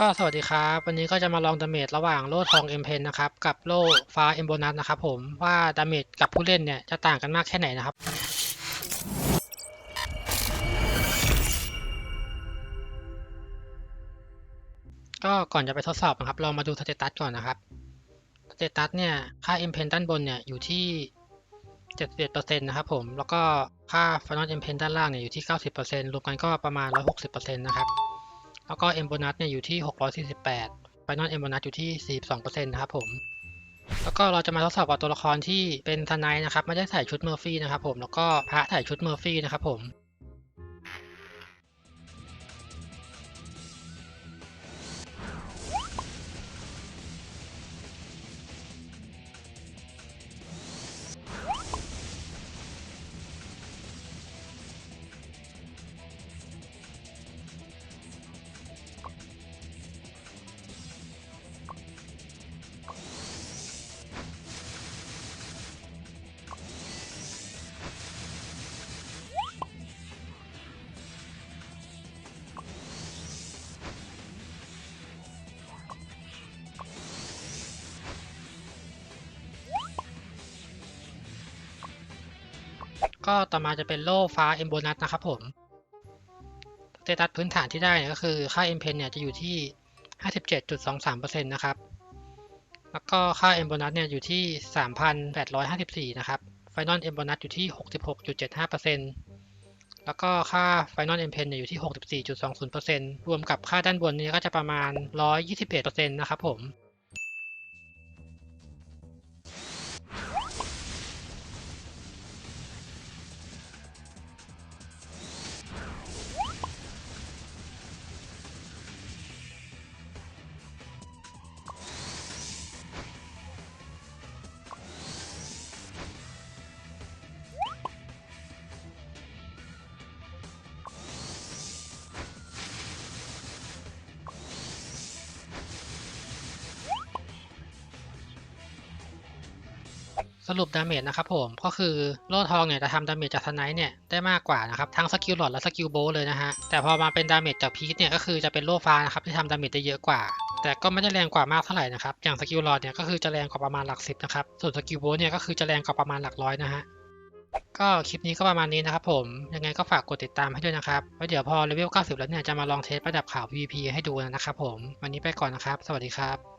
ก็สวัสดีครับ วันนี้ก็จะมาลองดาเมจระหว่างโล่ทองเอ็มเพนนะครับ กับโล่ฟ้าเอ็มโบนัสนะครับผมว่าดาเมจกับผู้เล่นเนี่ยจะต่างกันมากแค่ไหนนะครับ ก็ก่อนจะไปทดสอบนะครับ เรามาดูสเตตัสก่อนนะครับสเตตัสเนี่ยค่าเอ็มเพนด้านบนเนี่ยอยู่ที่ 71%นะครับผมแล้วก็ค่าฟานอลเอ็มเพนด้านล่างเนี่ยอยู่ที่ 90%รวมกันก็ประมาณ 160%นะครับ แล้วก็เอ็มโบนัสเนี่ยอยู่ที่ 648ไฟนอลเอ็มโบนัสอยู่ที่ 42%นะครับผม แล้วก็เราจะมาทดสอบกับตัวละครที่เป็นทนายนะครับ ไม่ได้ใส่ชุดเมอร์ฟี่นะครับผม แล้วก็พระใส่ชุดเมอร์ฟี่นะครับผม ก็ต่อมาจะเป็นโล่ฟ้าเอ็มโบนัสนะครับผมสเตตัสพื้นฐานที่ได้เนี่ยก็คือค่าเอ็มเพนเนี่ยจะอยู่ที่ 57.23%นะครับ แล้วก็ค่าเอ็มโบนัสเนี่ยอยู่ที่ 3,854 นะครับไฟนอลเอ็มโบนัสอยู่ที่ 66.75%แล้วก็ค่าไฟนอลเอ็มเพนเนี่ยอยู่ที่ 64.20%รวมกับค่าด้านบนเนี่ยก็จะประมาณ 121%นะครับผม สรุปดาเมจนะครับผมก็คือโล่ทองเนี่ยจะทำดาเมจจากทนายเนี่ยได้มากกว่านะครับทั้งสกิลหลอดและสกิลโบเลยนะฮะแต่พอมาเป็นดาเมจจากพีทเนี่ยก็คือจะเป็นโล่ฟ้านะครับที่ทำดาเมจได้เยอะกว่า แต่ก็ไม่ได้แรงกว่ามากเท่าไหร่นะครับอย่างสกิลหลอดเนี่ยก็คือจะแรงกว่าประมาณหลักสิบนะครับส่วนสกิลโบเนี่ยก็คือจะแรงกว่าประมาณหลักร้อยนะฮะก็คลิปนี้ก็ประมาณนี้นะครับผมยังไงก็ฝากกดติดตามให้ด้วยนะครับไว้เดี๋ยวพอเลเวล90 แล้วเนี่ยจะมาลองเทสระดับข่าว PVP ให้ดูนะครับผมวันนี้ไปก่อนนะครับ สวัสดีครับ